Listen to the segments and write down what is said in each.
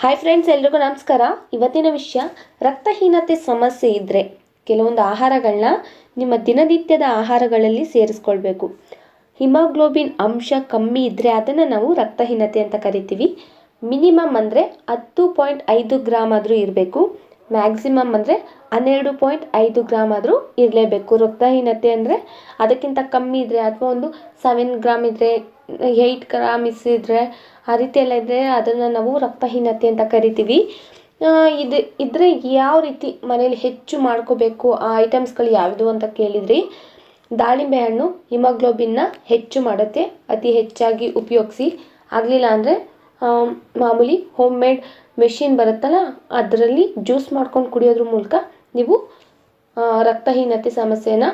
Hi friends ಎಲ್ರಿಗೂ ನಮಸ್ಕಾರ. ಇವತ್ತಿನ ವಿಷಯ, ರಕ್ತಹೀನತೆ ಸಮಸ್ಯೆ ಇದ್ದರೆ ಕೆಲವೊಂದು ಆಹಾರಗಳನ್ನ ನಿಮ್ಮ ದಿನನಿತ್ಯದ ಆಹಾರಗಳಲ್ಲಿ ಸೇರಿಸ್ಕೊಳ್ಬೇಕು. ಹಿಮೋಗ್ಲೋಬಿನ್ ಅಂಶ ಕಮ್ಮಿ ಇದ್ದರೆ ಅದನ್ನು ನಾವು ರಕ್ತಹೀನತೆ ಅಂತ ಕರಿತೀವಿ. ಮಿನಿಮಮ್ ಅಂದರೆ ಹತ್ತು ಪಾಯಿಂಟ್ ಐದು ಗ್ರಾಮ್ ಆದರೂ ಇರಬೇಕು. ಮ್ಯಾಕ್ಸಿಮಮ್ ಅಂದರೆ ಹನ್ನೆರಡು ಪಾಯಿಂಟ್ ಐದು ಗ್ರಾಮ್ ಆದರೂ ಇರಲೇಬೇಕು ರಕ್ತಹೀನತೆ ಅಂದರೆ. ಅದಕ್ಕಿಂತ ಕಮ್ಮಿ ಇದ್ದರೆ ಅಥವಾ ಒಂದು ಸೆವೆನ್ ಗ್ರಾಮ್ ಇದ್ದರೆ ಏಯ್ಟ್ ಗ್ರಾಮ್ ಇಸಿದ್ರೆ, ಆ ರೀತಿ ಎಲ್ಲ ಇದ್ದರೆ ಅದನ್ನು ನಾವು ರಕ್ತಹೀನತೆ ಅಂತ ಕರಿತೀವಿ. ಇದು ಇದ್ದರೆ ಯಾವ ರೀತಿ ಮನೇಲಿ ಹೆಚ್ಚು ಮಾಡ್ಕೋಬೇಕು, ಆ ಐಟಮ್ಸ್ಗಳು ಯಾವುದು ಅಂತ ಕೇಳಿದ್ರಿ. ದಾಳಿಂಬೆ ಹಣ್ಣು ಹಿಮೋಗ್ಲೋಬಿನ್ನ ಹೆಚ್ಚು ಮಾಡುತ್ತೆ, ಅತಿ ಹೆಚ್ಚಾಗಿ ಉಪಯೋಗಿಸಿ. ಆಗಲಿಲ್ಲ ಅಂದರೆ ಮಾಮೂಲಿ ಹೋಮ್ ಮೇಡ್ ಮೆಷಿನ್ ಬರುತ್ತಲ್ಲ, ಅದರಲ್ಲಿ ಜ್ಯೂಸ್ ಮಾಡ್ಕೊಂಡು ಕುಡಿಯೋದ್ರ ಮೂಲಕ ನೀವು ರಕ್ತಹೀನತೆ ಸಮಸ್ಯೆನ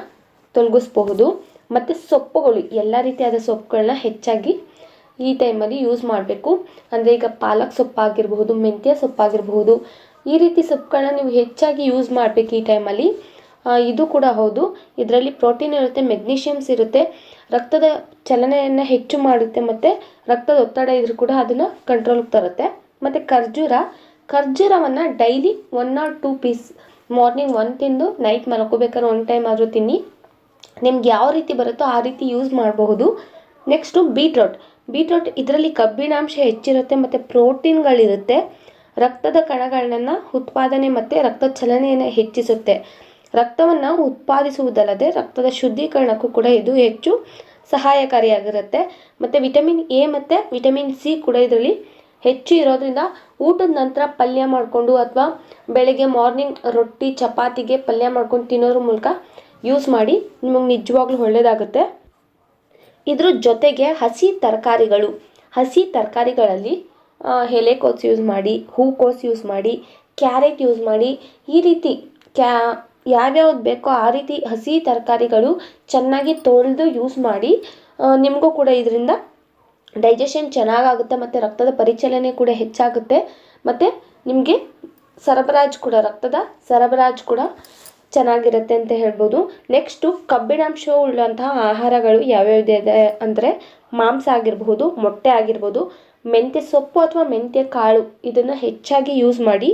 ತೊಲಗಿಸ್ಬಹುದು. ಮತ್ತು ಸೊಪ್ಪುಗಳು, ಎಲ್ಲ ರೀತಿಯಾದ ಸೊಪ್ಪುಗಳನ್ನ ಹೆಚ್ಚಾಗಿ ಈ ಟೈಮಲ್ಲಿ ಯೂಸ್ ಮಾಡಬೇಕು. ಅಂದರೆ ಈಗ ಪಾಲಕ್ ಸೊಪ್ಪಾಗಿರಬಹುದು, ಮೆಂತ್ಯ ಸೊಪ್ಪಾಗಿರಬಹುದು, ಈ ರೀತಿ ಸೊಪ್ಪುಗಳನ್ನ ನೀವು ಹೆಚ್ಚಾಗಿ ಯೂಸ್ ಮಾಡಬೇಕು ಈ ಟೈಮಲ್ಲಿ ಇದು ಕೂಡ ಹೌದು. ಇದರಲ್ಲಿ ಪ್ರೋಟೀನ್ ಇರುತ್ತೆ ಮೆಗ್ನೀಷಿಯಮ್ಸ್ ಇರುತ್ತೆ. ರಕ್ತದ ಚಲನೆಯನ್ನು ಹೆಚ್ಚು ಮಾಡುತ್ತೆ ಮತ್ತು ರಕ್ತದ ಒತ್ತಡ ಇದ್ರೂ ಕೂಡ ಅದನ್ನು ಕಂಟ್ರೋಲ್ಗೆ ತರುತ್ತೆ. ಮತ್ತು ಖರ್ಜೂರ. ಖರ್ಜೂರವನ್ನು daily one or two piece morning one ತಿಂದು ನೈಟ್ ಮಲ್ಕೋಬೇಕಾದ್ರೆ ಒನ್ ಟೈಮ್ ಆದರೂ ತಿನ್ನಿ. ನಿಮ್ಗೆ ಯಾವ ರೀತಿ ಬರುತ್ತೋ ಆ ರೀತಿ ಯೂಸ್ ಮಾಡಬಹುದು. ನೆಕ್ಸ್ಟು ಬೀಟ್ರೋಟ್ ಬೀಟ್ರೋಟ್ ಇದರಲ್ಲಿ ಕಬ್ಬಿಣಾಂಶ ಹೆಚ್ಚಿರುತ್ತೆ ಮತ್ತು ಪ್ರೋಟೀನ್ಗಳಿರುತ್ತೆ ರಕ್ತದ ಕಣಗಳನ್ನು ಉತ್ಪಾದನೆ ಮತ್ತು ರಕ್ತ ಚಲನೆಯನ್ನು ಹೆಚ್ಚಿಸುತ್ತೆ. ರಕ್ತವನ್ನು ಉತ್ಪಾದಿಸುವುದಲ್ಲದೆ ರಕ್ತದ ಶುದ್ಧೀಕರಣಕ್ಕೂ ಕೂಡ ಇದು ಹೆಚ್ಚು ಸಹಾಯಕಾರಿಯಾಗಿರುತ್ತೆ. ಮತ್ತು ವಿಟಮಿನ್ ಎ ಮತ್ತು ವಿಟಮಿನ್ ಸಿ ಕೂಡ ಇದರಲ್ಲಿ ಹೆಚ್ಚು ಇರೋದ್ರಿಂದ ಊಟದ ನಂತರ ಪಲ್ಯ ಮಾಡಿಕೊಂಡು ಅಥವಾ ಬೆಳಗ್ಗೆ ಮಾರ್ನಿಂಗ್ ರೊಟ್ಟಿ, ಚಪಾತಿಗೆ ಪಲ್ಯ ಮಾಡ್ಕೊಂಡು ತಿನ್ನೋದ್ರ ಮೂಲಕ ಯೂಸ್ ಮಾಡಿ ನಿಮಗೆ ನಿಜವಾಗ್ಲೂ ಒಳ್ಳೆಯದಾಗುತ್ತೆ ಇದ್ರ ಜೊತೆಗೆ ಹಸಿ ತರಕಾರಿಗಳು, ಹಸಿ ತರಕಾರಿಗಳಲ್ಲಿ ಎಲೆಕೋಸು ಯೂಸ್ ಮಾಡಿ, ಹೂಕೋಸು ಯೂಸ್ ಮಾಡಿ, ಕ್ಯಾರೆಟ್ ಯೂಸ್ ಮಾಡಿ, ಈ ರೀತಿ ಕ್ಯಾ ಯಾವ್ಯಾವ್ದು ಬೇಕೋ ಆ ರೀತಿ ಹಸಿ ತರಕಾರಿಗಳು ಚೆನ್ನಾಗಿ ತೊಳೆದು ಯೂಸ್ ಮಾಡಿ ನಿಮಗೂ ಕೂಡ ಇದರಿಂದ ಡೈಜೆಷನ್ ಚೆನ್ನಾಗಾಗುತ್ತೆ ಮತ್ತು ರಕ್ತದ ಪರಿಚಲನೆ ಕೂಡ ಹೆಚ್ಚಾಗುತ್ತೆ ಮತ್ತು ನಿಮಗೆ ಸರಬರಾಜು ಕೂಡ, ರಕ್ತದ ಸರಬರಾಜು ಕೂಡ ಚೆನ್ನಾಗಿರುತ್ತೆ ಅಂತ ಹೇಳ್ಬೋದು. ನೆಕ್ಸ್ಟು ಕಬ್ಬಿಣಾಂಶ ಉಳ್ಳಂತಹ ಆಹಾರಗಳು ಯಾವ್ಯಾವಿದೆ ಅಂದರೆ ಮಾಂಸ ಆಗಿರಬಹುದು, ಮೊಟ್ಟೆ ಆಗಿರ್ಬೋದು, ಮೆಂತ್ಯ ಸೊಪ್ಪು ಅಥವಾ ಮೆಂತ್ಯ ಕಾಳು ಇದನ್ನು ಹೆಚ್ಚಾಗಿ ಯೂಸ್ ಮಾಡಿ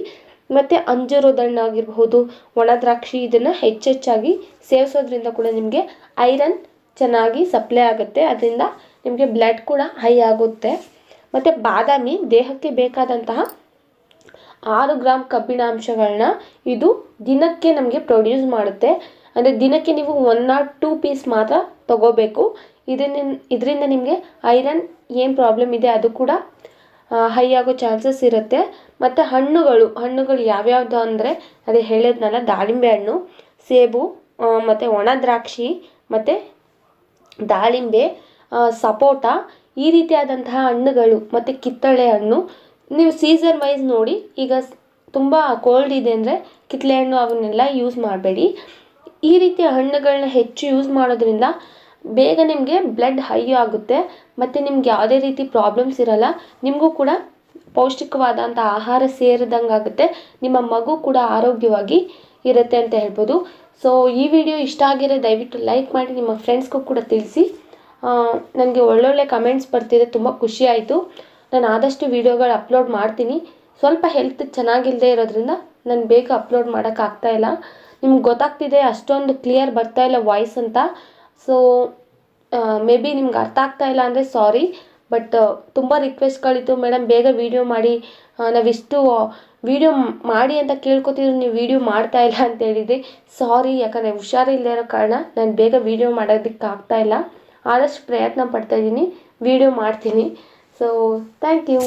ಮತ್ತು ಅಂಜೂರದ ಹಣ್ಣು ಆಗಿರಬಹುದು ಒಣ ದ್ರಾಕ್ಷಿ ಇದನ್ನು ಹೆಚ್ಚೆಚ್ಚಾಗಿ ಸೇವಿಸೋದ್ರಿಂದ ಕೂಡ ನಿಮಗೆ ಐರನ್ ಚೆನ್ನಾಗಿ ಸಪ್ಲೈ ಆಗುತ್ತೆ. ಅದರಿಂದ ನಿಮಗೆ ಬ್ಲಡ್ ಕೂಡ ಹೈ ಆಗುತ್ತೆ. ಮತ್ತು ಬಾದಾಮಿ, ದೇಹಕ್ಕೆ ಬೇಕಾದಂತಹ ಆರು ಗ್ರಾಮ್ ಕಬ್ಬಿಣಾಂಶಗಳನ್ನ ಇದು ದಿನಕ್ಕೆ ನಮಗೆ ಪ್ರೊಡ್ಯೂಸ್ ಮಾಡುತ್ತೆ. ಅಂದರೆ ದಿನಕ್ಕೆ ನೀವು ಒನ್ ನಾಟ್ ಟೂ ಪೀಸ್ ಮಾತ್ರ ತಗೋಬೇಕು. ಇದನ್ನ ಇದರಿಂದ ನಿಮಗೆ ಐರನ್ ಏನು ಪ್ರಾಬ್ಲಮ್ ಇದೆ ಅದು ಕೂಡ ಹೈ ಆಗೋ ಚಾನ್ಸಸ್ ಇರುತ್ತೆ. ಮತ್ತು ಹಣ್ಣುಗಳು ಹಣ್ಣುಗಳು ಯಾವ್ಯಾವುದು ಅಂದರೆ ಅದೇ ಹೇಳಿದ್ನಲ್ಲ, ದಾಳಿಂಬೆ ಹಣ್ಣು, ಸೇಬು ಮತ್ತು ಒಣ ದ್ರಾಕ್ಷಿ, ಮತ್ತು ದಾಳಿಂಬೆ ಸಪೋಟ, ಈ ರೀತಿಯಾದಂತಹ ಹಣ್ಣುಗಳು, ಮತ್ತು ಕಿತ್ತಳೆ ಹಣ್ಣು. ನೀವು ಸೀಸನ್ ವೈಸ್ ನೋಡಿ, ಈಗ ತುಂಬ ಕೋಲ್ಡ್ ಇದೆ ಅಂದರೆ ಕಿತ್ತಳೆ ಹಣ್ಣು ಅವನ್ನೆಲ್ಲ ಯೂಸ್ ಮಾಡಬೇಡಿ. ಈ ರೀತಿಯ ಹಣ್ಣುಗಳನ್ನ ಹೆಚ್ಚು ಯೂಸ್ ಮಾಡೋದ್ರಿಂದ ಬೇಗ ನಿಮಗೆ ಬ್ಲಡ್ ಹೈ ಆಗುತ್ತೆ, ಮತ್ತು ನಿಮ್ಗೆ ಯಾವುದೇ ರೀತಿ ಪ್ರಾಬ್ಲಮ್ಸ್ ಇರಲ್ಲ, ನಿಮಗೂ ಕೂಡ ಪೌಷ್ಟಿಕವಾದಂಥ ಆಹಾರ ಸೇರಿದಂಗೆ ಆಗುತ್ತೆ. ನಿಮ್ಮ ಮಗು ಕೂಡ ಆರೋಗ್ಯವಾಗಿ ಇರುತ್ತೆ ಅಂತ ಹೇಳ್ಬೋದು. ಸೊ ಈ ವಿಡಿಯೋ ಇಷ್ಟ ಆಗಿರೋ ದಯವಿಟ್ಟು ಲೈಕ್ ಮಾಡಿ, ನಿಮ್ಮ ಫ್ರೆಂಡ್ಸ್ಗೂ ಕೂಡ ತಿಳಿಸಿ. ನನಗೆ ಒಳ್ಳೊಳ್ಳೆ ಕಮೆಂಟ್ಸ್ ಬರ್ತಿದೆ, ತುಂಬ ಖುಷಿ ಆಯಿತು. ನಾನು ಆದಷ್ಟು ವೀಡಿಯೋಗಳು ಅಪ್ಲೋಡ್ ಮಾಡ್ತೀನಿ. ಸ್ವಲ್ಪ ಹೆಲ್ತ್ ಚೆನ್ನಾಗಿಲ್ಲದೆ ಇರೋದ್ರಿಂದ ನಾನು ಬೇಗ ಅಪ್ಲೋಡ್ ಮಾಡೋಕ್ಕಾಗ್ತಾ ಇಲ್ಲ. ನಿಮ್ಗೆ ಗೊತ್ತಾಗ್ತಿದೆ, ಅಷ್ಟೊಂದು ಕ್ಲಿಯರ್ ಬರ್ತಾ ಇಲ್ಲ ವಾಯ್ಸ್ ಅಂತ. ಸೊ ಮೇ ಬಿ ನಿಮ್ಗೆ ಅರ್ಥ ಆಗ್ತಾ ಇಲ್ಲ ಅಂದರೆ ಸಾರಿ ಬಟ್ ತುಂಬ ರಿಕ್ವೆಸ್ಟ್ಗಳಿತ್ತು ಮೇಡಮ್ ಬೇಗ ವೀಡಿಯೋ ಮಾಡಿ. ನಾವಿಷ್ಟು ವೀಡಿಯೋ ಮಾಡಿ ಅಂತ ಕೇಳ್ಕೊತಿದ್ರು, ನೀವು ವೀಡಿಯೋ ಮಾಡ್ತಾ ಇಲ್ಲ ಅಂತ ಹೇಳಿದ್ರಿ. ಸಾರಿ ಯಾಕಂದರೆ ಹುಷಾರಿಲ್ಲದೆ ಇರೋ ಕಾರಣ ನಾನು ಬೇಗ ವೀಡಿಯೋ ಮಾಡೋದಕ್ಕೆ ಆಗ್ತಾಯಿಲ್ಲ ಆದಷ್ಟು ಪ್ರಯತ್ನ ಪಡ್ತಾ ಇದ್ದೀನಿ. ವೀಡಿಯೋ ಮಾಡ್ತೀನಿ. So thank you